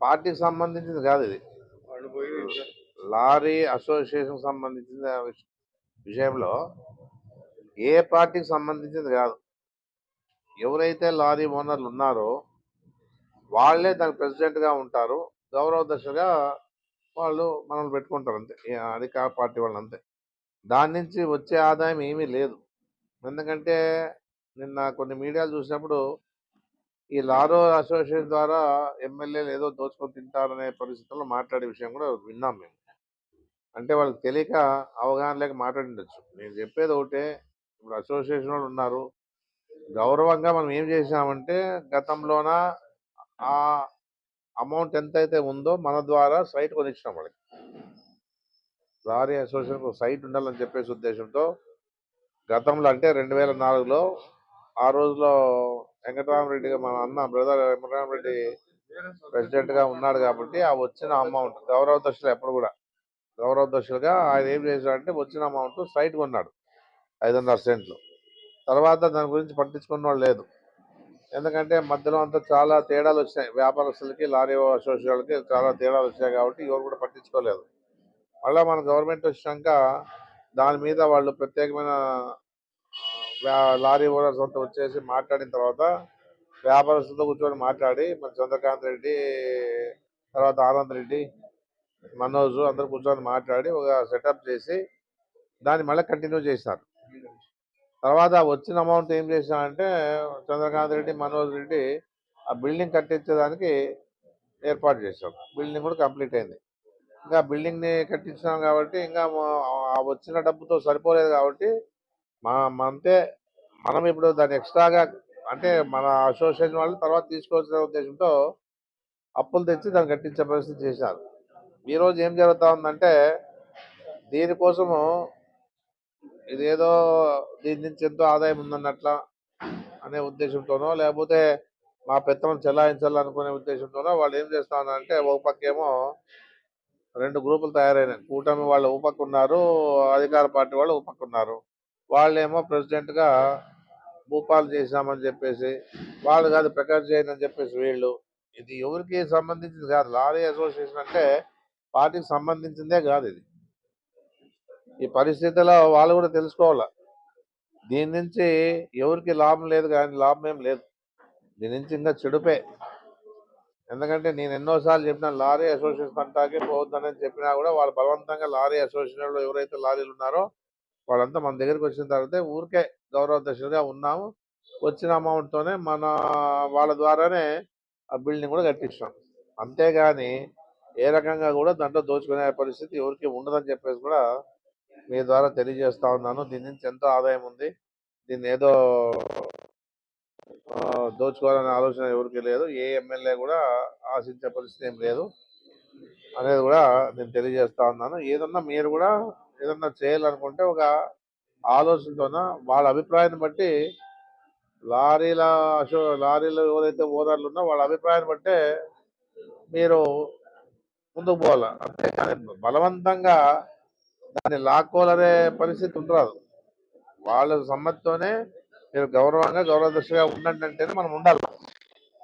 పార్టీకి సంబంధించింది కాదు ఇది. లారీ అసోసియేషన్ సంబంధించిన విషయంలో ఏ పార్టీకి సంబంధించింది కాదు. ఎవరైతే లారీ ఓనర్లు ఉన్నారో వాళ్ళే దానికి ప్రెసిడెంట్గా ఉంటారు గౌరవ దశగా వాళ్ళు మనల్ని పెట్టుకుంటారు అంతే. అధికార పార్టీ వాళ్ళు అంతే. దాని నుంచి వచ్చే ఆదాయం ఏమీ లేదు. ఎందుకంటే నిన్న కొన్ని మీడియాలు చూసినప్పుడు ఈ లారో అసోసియేషన్ ద్వారా ఎమ్మెల్యేలు ఏదో దోచుకొని తింటారనే పరిస్థితుల్లో మాట్లాడే విషయం కూడా విన్నాం మేము. అంటే వాళ్ళకి తెలియక అవగాహన లేక మాట్లాడిండొచ్చు. నేను చెప్పేది ఒకటే ఇప్పుడు అసోసియేషన్ వాళ్ళు ఉన్నారు. గౌరవంగా మనం ఏం చేసామంటే గతంలోన ఆ అమౌంట్ ఎంత అయితే ఉందో మన ద్వారా సైట్ కొనిచ్చినాం వాళ్ళకి. లారీ అసోసియేషన్ ఒక సైట్ ఉండాలని చెప్పేసి ఉద్దేశంతో గతంలో అంటే రెండు వేల నాలుగులో ఆ రోజులో వెంకటరామరెడ్డిగా మన అన్న బ్రదర్ వెంకటరామరెడ్డి ప్రెసిడెంట్గా ఉన్నాడు కాబట్టి ఆ వచ్చిన అమౌంట్ గౌరవ దశలు ఎప్పుడు కూడా. గౌరవ దశలుగా ఆయన ఏం చేశాడంటే వచ్చిన అమౌంట్ సైట్ కొన్నాడు ఐదున్నర సెంట్లు. తర్వాత దాని గురించి పట్టించుకున్న వాళ్ళు లేదు. ఎందుకంటే మధ్యలో అంతా చాలా తేడాలు వచ్చినాయి. వ్యాపారస్తులకి లారీ అసోసియేషన్లకి చాలా తేడాలు వచ్చాయి కాబట్టి ఎవరు కూడా పట్టించుకోలేదు. మళ్ళీ మన గవర్నమెంట్ వచ్చినాక దాని మీద వాళ్ళు ప్రత్యేకమైన లారీ ఓనర్స్ అంతా వచ్చేసి మాట్లాడిన తర్వాత వ్యాపారస్తులతో కూర్చొని మాట్లాడి మన చంద్రకాంత్ రెడ్డి తర్వాత ఆనంద్ రెడ్డి మనోజ్ అందరూ కూర్చొని మాట్లాడి ఒక సెటప్ చేసి దాన్ని మళ్ళీ కంటిన్యూ చేసినారు తర్వాత వచ్చిన అమౌంట్ ఏం చేసినారంటే చంద్రకాంత్ రెడ్డి మనోజ్ రెడ్డి ఆ బిల్డింగ్ కట్టించేదానికి ఏర్పాటు చేశాం. బిల్డింగ్ కూడా కంప్లీట్ అయింది. ఇంకా బిల్డింగ్ని కట్టించినాం కాబట్టి ఇంకా వచ్చిన డబ్బుతో సరిపోలేదు కాబట్టి మా అంతే మనం ఇప్పుడు దాన్ని ఎక్స్ట్రాగా అంటే మన అసోసియేషన్ వాళ్ళు తర్వాత తీసుకోవాల్సిన ఉద్దేశంతో అప్పులు తెచ్చి దాన్ని కట్టించే పరిస్థితి చేశారు. ఈ రోజు ఏం జరుగుతూ ఉందంటే దీనికోసము ఇదేదో దీని నుంచి ఎంతో ఆదాయం ఉందన్నట్ల అనే ఉద్దేశంతోనో లేకపోతే మా పెత్తనం చెలాయించాలనుకునే ఉద్దేశంతోనో వాళ్ళు ఏం చేస్తా ఉన్నారంటే ఒక పక్కేమో రెండు గ్రూపులు తయారైనాయి. కూటమి వాళ్ళు ఒక పక్క ఉన్నారు అధికార పార్టీ వాళ్ళు ఒక పక్క ఉన్నారు. వాళ్ళేమో ప్రెసిడెంట్గా భూపాలు చేశామని చెప్పేసి వాళ్ళు కాదు ప్రకాష్ చేయను అని చెప్పేసి వీళ్ళు. ఇది ఎవరికి సంబంధించింది కాదు. లారీ అసోసియేషన్ అంటే పార్టీకి సంబంధించిందే కాదు ఇది. ఈ పరిస్థితిలో వాళ్ళు కూడా తెలుసుకోవాలా? దీని నుంచి ఎవరికి లాభం లేదు కానీ లాభం ఏం లేదు. దీని నుంచి ఇంకా చెడుపే. ఎందుకంటే నేను ఎన్నోసార్లు చెప్పిన లారీ అసోసియేషన్ అంటాకే పోవద్దని చెప్పినా కూడా వాళ్ళు బలవంతంగా లారీ అసోసియేషన్లో ఎవరైతే లారీలు ఉన్నారో వాళ్ళంతా మన దగ్గరికి వచ్చిన తర్వాత ఊరికే గౌరవ దశలుగా ఉన్నాము. వచ్చిన అమౌంట్తోనే తోనే మన వాళ్ళ ద్వారానే ఆ బిల్డింగ్ కూడా కట్టించాం అంతేగాని ఏ రకంగా కూడా దాంట్లో దోచుకునే పరిస్థితి ఎవరికి ఉండదని చెప్పేసి కూడా మీ ద్వారా తెలియజేస్తా ఉన్నాను. దీని నుంచి ఎంతో ఆదాయం ఉంది. దీన్ని ఏదో దోచుకోవాలనే ఆలోచన ఎవరికి లేదు. ఏ ఎమ్మెల్యే కూడా ఆశించే పరిస్థితి ఏం లేదు. అనేది కూడా నేను తెలియజేస్తా ఉన్నాను. ఏదన్నా మీరు కూడా ఏదన్నా చేయాలనుకుంటే ఒక ఆలోచనతోన వాళ్ళ అభిప్రాయాన్ని బట్టి లారీల అశో లారీలు ఎవరైతే ఓనర్లు ఉన్నా వాళ్ళ అభిప్రాయాన్ని బట్టే మీరు ముందుకు పోవాలి. అంతేకాని బలవంతంగా దాన్ని లాక్కోవాలనే పరిస్థితి ఉండరాదు. వాళ్ళ సమ్మతితోనే మీరు గౌరవంగా గౌరవ దృష్టిగా ఉండండి అంటేనే మనం ఉండాలి.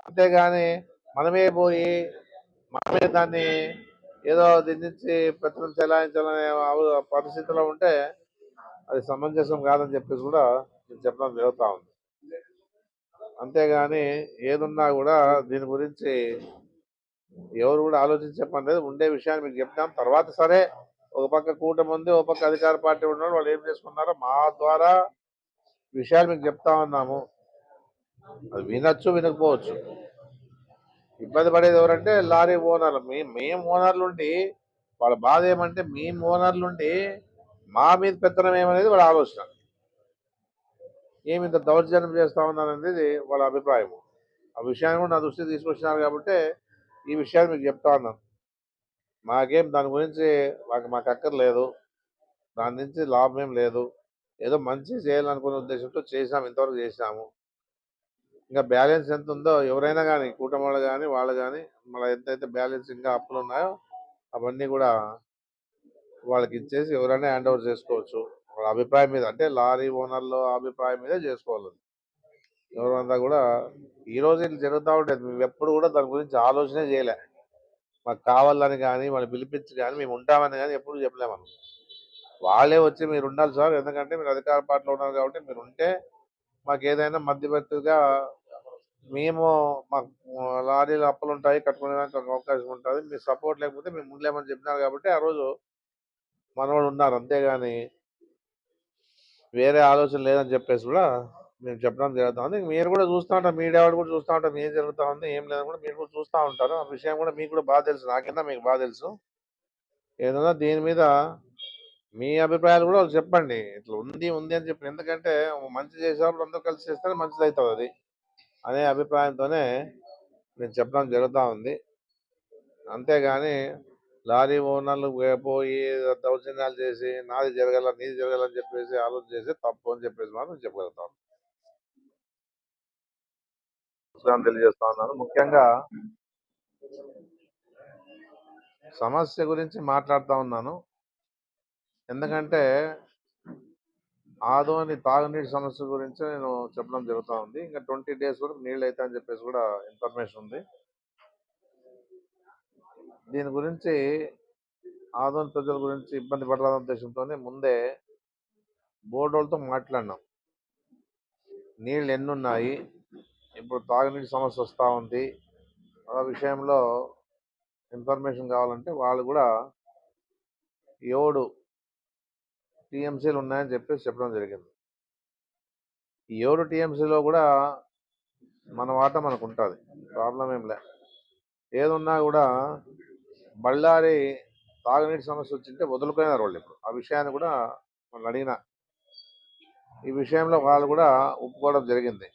అంతేగాని మనమే పోయి మనమే దాన్ని ఏదో దీని నుంచి పెత్తనం చెలాయించాలనే పరిస్థితిలో ఉంటే అది సమంజసం కాదని చెప్పేసి కూడా నేను చెప్పడం జరుగుతూ ఉంది. అంతేగాని ఏదున్నా కూడా దీని గురించి ఎవరు కూడా ఆలోచించే పని లేదు. ఉండే విషయాన్ని మీకు చెప్తాం తర్వాత సరే. ఒక పక్క కూటమి ఉంది ఒక పక్క అధికార పార్టీ ఉన్నారు వాళ్ళు ఏం చేసుకున్నారో మా ద్వారా విషయాలు మీకు చెప్తా ఉన్నాము. అది వినొచ్చు వినకపోవచ్చు. ఇబ్బంది పడేది ఎవరంటే లారీ ఓనర్లు. మీ మేము ఓనర్లు ఉండి వాళ్ళ బాధ ఏమంటే మేము ఓనర్లు ఉండి మా మీద పెత్తనం ఏమనేది వాళ్ళ ఆలోచన. ఏమి ఇంత దౌర్జన్యం చేస్తా ఉన్నారనేది వాళ్ళ అభిప్రాయం ఆ విషయాన్ని కూడా నా దృష్టికి తీసుకొచ్చినారు కాబట్టి ఈ విషయాన్ని మీకు చెప్తా ఉన్నాను. మాకేం దాని గురించి మాకు మాకు అక్కర్లేదు దాని నుంచి లాభం ఏం లేదు. ఏదో మంచి చేయాలనుకునే ఉద్దేశంతో చేసాము ఇంతవరకు చేసాము ఇంకా బ్యాలెన్స్ ఎంత ఉందో ఎవరైనా కానీ కూటమి వాళ్ళు కానీ వాళ్ళు కానీ మళ్ళీ ఎంతైతే బ్యాలెన్స్ ఇంకా అప్పులు ఉన్నాయో అవన్నీ కూడా వాళ్ళకి ఇచ్చేసి ఎవరైనా హ్యాండ్ ఓవర్ చేసుకోవచ్చు. వాళ్ళ అభిప్రాయం మీద అంటే లారీ ఓనర్ల అభిప్రాయం మీదే చేసుకోవాలి. ఎవరంతా కూడా ఈ రోజు ఇట్లా జరుగుతూ ఉంటుంది. మేము ఎప్పుడు కూడా దాని గురించి ఆలోచనే చేయలే. మాకు కావాలని కానీ వాళ్ళు పిలిపించి కానీ మేము ఉంటామని కానీ ఎప్పుడు చెప్పలేము మనం వాళ్ళే వచ్చి మీరు ఉండాలి సార్ ఎందుకంటే మీరు అధికార పార్టీలో ఉన్నారు కాబట్టి మీరు ఉంటే మాకు ఏదైనా మధ్యవర్తిగా మేము మాకు లారీలు అప్పులు ఉంటాయి కట్టుకునేదానికి ఒక అవకాశం ఉంటుంది మీ సపోర్ట్ లేకపోతే మేము ఉండలేమని చెప్పినారు కాబట్టి ఆ రోజు మనవాళ్ళు ఉన్నారు అంతేగాని వేరే ఆలోచన లేదని చెప్పేసి కూడా మేము చెప్పడం జరుగుతూ ఉంది మీరు కూడా చూస్తూ ఉంటారు. మీడియా వాళ్ళు కూడా చూస్తూ ఉంటారు. ఏం జరుగుతూ ఉంది ఏం లేదని కూడా మీరు కూడా చూస్తూ ఉంటారు. ఆ విషయం కూడా మీకు కూడా బాగా తెలుసు. నాకింద మీకు బాగా తెలుసు? ఏదైనా దీని మీద మీ అభిప్రాయాలు కూడా వాళ్ళు చెప్పండి. ఇట్లా ఉంది ఉంది అని చెప్పి. ఎందుకంటే మంచి చేసేవాళ్ళు అందరూ కలిసి చేస్తే మంచిది అవుతుంది అది అనే అభిప్రాయంతోనే నేను చెప్పడం జరుగుతూ ఉంది. అంతేగాని లారీ ఓనర్లు పోయి దౌర్జన్యాలు చేసి నాది జరగాల నీది జరగాలని చెప్పేసి ఆలోచన చేసి తప్పు అని చెప్పేసి మాత్రం చెప్పగలుగుతాను తెలియజేస్తా ఉన్నాను. ముఖ్యంగా సమస్య గురించి మాట్లాడుతూ ఉన్నాను. ఎందుకంటే ఆదోని తాగునీటి సమస్య గురించి నేను చెప్పడం జరుగుతూ ఉంది. ఇంకా ట్వంటీ డేస్ వరకు నీళ్ళు అవుతా అని చెప్పేసి కూడా ఇన్ఫర్మేషన్ ఉంది. దీని గురించి ఆదోని ప్రజల గురించి ఇబ్బంది పడాలనే ఉద్దేశంతోనే ముందే బోర్డోలతో మాట్లాడినాం. నీళ్ళు ఎన్ని ఉన్నాయి ఇప్పుడు తాగునీటి సమస్య వస్తూ ఉంది. ఆ విషయంలో ఇన్ఫర్మేషన్ కావాలంటే వాళ్ళు కూడా ఏడు టీఎంసీలు ఉన్నాయని చెప్పేసి చెప్పడం జరిగింది. ఈ ఏడు టీఎంసీలో కూడా మన వాట మనకు ఉంటుంది. ప్రాబ్లం ఏం లే. ఏదున్నా కూడా బళ్ళారి తాగునీటి సమస్య వచ్చింటే వదులుకున్నారు వాళ్ళు ఇప్పుడు. ఆ విషయాన్ని కూడా వాళ్ళు అడిగిన. ఈ విషయంలో వాళ్ళు కూడా ఒప్పుకోవడం జరిగింది.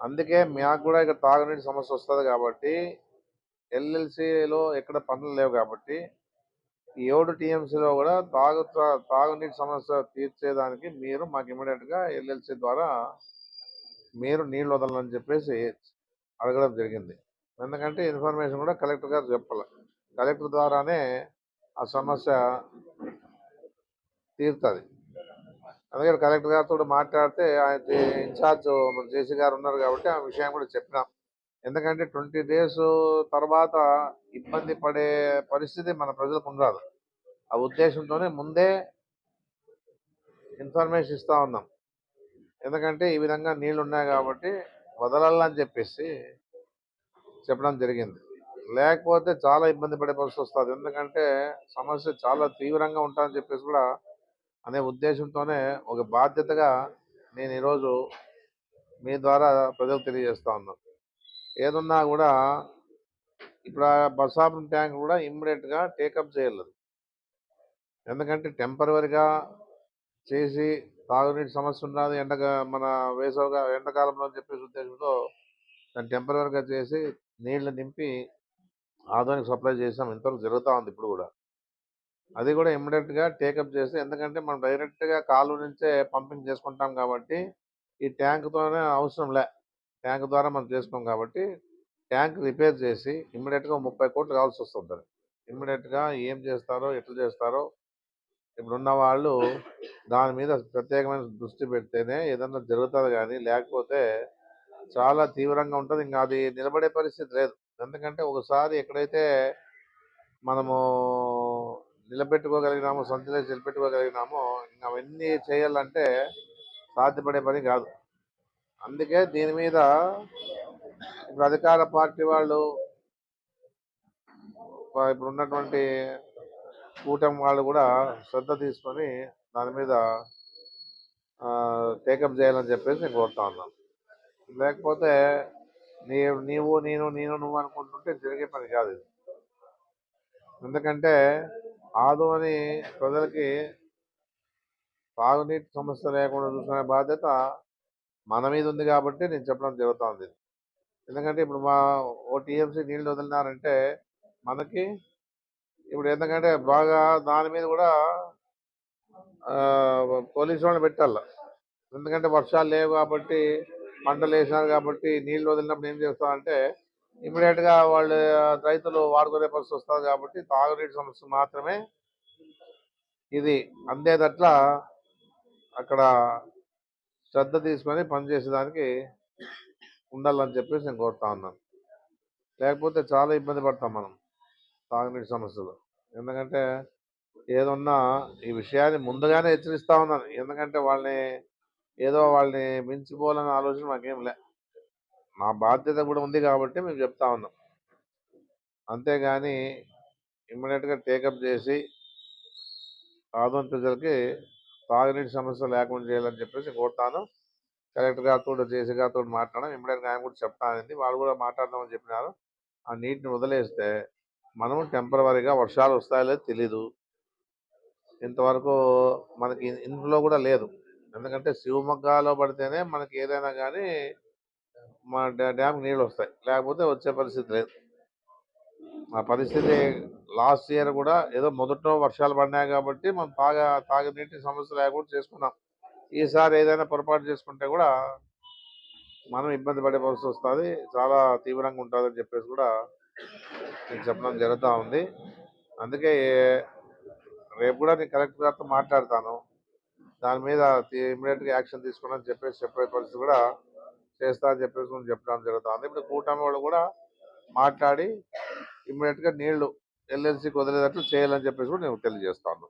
అందుకే మాకు కూడా ఇక్కడ తాగునీటి సమస్య వస్తుంది కాబట్టి ఎల్ఎల్సిలో ఎక్కడ పనులు లేవు కాబట్టి ఈ ఏడు టీఎంసీలో కూడా తాగు తాగునీటి సమస్య తీర్చేదానికి మీరు మాకు ఇమీడియట్గా ఎల్ఎల్సి ద్వారా మీరు నీళ్ళు వదలని చెప్పేసి అడగడం జరిగింది. ఎందుకంటే ఇన్ఫర్మేషన్ కూడా కలెక్టర్ గారు చెప్పాలి. కలెక్టర్ ద్వారానే ఆ సమస్య తీరుతుంది. అందుకని కలెక్టర్ గారితో మాట్లాడితే ఆయన ఇన్ఛార్జ్ మన జేసీ గారు ఉన్నారు కాబట్టి ఆ విషయం కూడా చెప్పినాం. ఎందుకంటే ట్వంటీ డేస్ తర్వాత ఇబ్బంది పడే పరిస్థితి మన ప్రజలకు ఉండదు ఆ ఉద్దేశంతోనే ముందే ఇన్ఫర్మేషన్ ఇస్తూ ఉన్నాం. ఎందుకంటే ఈ విధంగా నీళ్ళు ఉన్నాయి కాబట్టి వదలాలని చెప్పేసి చెప్పడం జరిగింది. లేకపోతే చాలా ఇబ్బంది పడే పరిస్థితి వస్తుంది. ఎందుకంటే సమస్య చాలా తీవ్రంగా ఉంటుందని చెప్పేసి కూడా అనే ఉద్దేశంతోనే ఒక బాధ్యతగా నేను ఈరోజు మీ ద్వారా ప్రజలకు తెలియజేస్తా ఉన్నాను ఏదున్నా కూడా ఇప్పుడు ఆ బసాపం ట్యాంక్ కూడా ఇమ్మీడియట్గా టేకప్ చేయలేదు. ఎందుకంటే టెంపరీగా చేసి తాగునీటి సమస్య ఉన్నది ఎండక మన వేసవిగా ఎండాకాలంలో అని చెప్పేసి ఉద్దేశంతో దాన్ని టెంపరీగా చేసి నీళ్ళు నింపి ఆధునిక సప్లై చేసాం. ఇంతవరకు జరుగుతూ ఉంది ఇప్పుడు కూడా. అది కూడా ఇమ్మీడియట్గా టేకప్ చేసి ఎందుకంటే మనం డైరెక్ట్గా కాలు నుంచే పంపింగ్ చేసుకుంటాం కాబట్టి ఈ ట్యాంక్తోనే అవసరం లే. ట్యాంక్ ద్వారా మనం చేసుకోం కాబట్టి ట్యాంక్ రిపేర్ చేసి ఇమ్మీడియట్గా ముప్పై కోట్లు కావాల్సి వస్తుంది ఇమ్మీడియట్గా ఏం చేస్తారో ఎట్లా చేస్తారో ఇప్పుడున్న వాళ్ళు దాని మీద ప్రత్యేకమైన దృష్టి పెడితేనే ఏదన్నా జరుగుతుంది కానీ లేకపోతే చాలా తీవ్రంగా ఉంటుంది. ఇంకా అది నిలబడే పరిస్థితి లేదు. ఎందుకంటే ఒకసారి ఎక్కడైతే మనము నిలబెట్టుకోగలిగినామో సంతలేసి నిలబెట్టుకోగలిగినామో ఇంకా అవన్నీ చేయాలంటే సాధ్యపడే పని కాదు. అందుకే దీని మీద ఇప్పుడు అధికార పార్టీ వాళ్ళు ఇప్పుడు ఉన్నటువంటి కూటమి వాళ్ళు కూడా శ్రద్ధ తీసుకొని దాని మీద టేకప్ చేయాలని చెప్పేసి నేను కోరుతా ఉన్నాను లేకపోతే నీ నీవు నేను నేను నువ్వు అనుకుంటుంటే జరిగే పని కాదు ఇది. ఎందుకంటే ఆదు అని ప్రజలకి తాగునీటి సమస్య లేకుండా చూసుకునే బాధ్యత మన మీద ఉంది కాబట్టి నేను చెప్పడం జరుగుతుంది. ఎందుకంటే ఇప్పుడు మా ఓ టీఎంసీ నీళ్ళు వదిలినారంటే మనకి ఇప్పుడు ఎందుకంటే బాగా దాని మీద కూడా పోలీసు వాళ్ళని పెట్టాల. ఎందుకంటే వర్షాలు లేవు కాబట్టి పంటలు వేసినారు కాబట్టి నీళ్ళు వదిలినప్పుడు ఏం చేస్తామంటే ఇమీడియట్గా వాళ్ళు రైతులు వాడుకునే పరిస్థితి వస్తుంది కాబట్టి తాగునీటి సమస్య మాత్రమే ఇది. అందేదట్లా అక్కడ శ్రద్ధ తీసుకొని పనిచేసేదానికి ఉండాలని చెప్పేసి నేను కోరుతా ఉన్నాను. లేకపోతే చాలా ఇబ్బంది పడతాం మనం తాగునీటి సమస్యలు. ఎందుకంటే ఏదన్నా ఈ విషయాన్ని ముందుగానే హెచ్చరిస్తా ఉన్నాను. ఎందుకంటే వాళ్ళని ఏదో వాళ్ళని మించిపోవాలనే ఆలోచన మాకేం లే మా బాధ్యత కూడా ఉంది కాబట్టి మేము చెప్తా ఉన్నాం. అంతేగాని ఇమ్మీడియట్గా టేకప్ చేసి ఆదోని ప్రజలకి తాగునీటి సమస్య లేకుండా చేయాలని చెప్పేసి కోరుతాను. కలెక్టర్ గారితో జేసీ గారితో మాట్లాడడం. ఇమ్మీడియట్గా ఆయన కూడా చెప్తానండి. వాళ్ళు కూడా మాట్లాడదామని చెప్పినారు. ఆ నీటిని వదిలేస్తే మనం టెంపరీగా వర్షాలు వస్తాయో లేదో తెలీదు. ఇంతవరకు మనకి ఇంట్లో కూడా లేదు. ఎందుకంటే శివమొగ్గాలో పడితేనే మనకి ఏదైనా కానీ మా డ్యామ్కి నీళ్ళు వస్తాయి. లేకపోతే వచ్చే పరిస్థితి లేదు. ఆ పరిస్థితి లాస్ట్ ఇయర్ కూడా ఏదో మొదట్లో వర్షాలు పడినాయి కాబట్టి మనం తాగా తాగునీటి సమస్య లేకుండా చేసుకున్నాం. ఈసారి ఏదైనా పొరపాటు చేసుకుంటే కూడా మనం ఇబ్బంది పడే పరిస్థితి వస్తుంది. చాలా తీవ్రంగా ఉంటుందని చెప్పేసి కూడా నేను చెప్పడం జరుగుతూ ఉంది. అందుకే రేపు కూడా నేను కలెక్టర్ గారితో మాట్లాడతాను. దాని మీద ఇమీడియట్గా యాక్షన్ తీసుకోవడం చెప్పేసి చెప్పే పరిస్థితి కూడా చేస్తా అని చెప్పేసి చెప్పడం జరుగుతుంది ఇప్పుడు కూటమి వాళ్ళు కూడా మాట్లాడి ఇమ్మీడియట్గా నీళ్ళు ఎల్ఎల్సీకి వదిలేటట్లు చేయాలని చెప్పేసి కూడా నేను తెలియజేస్తాను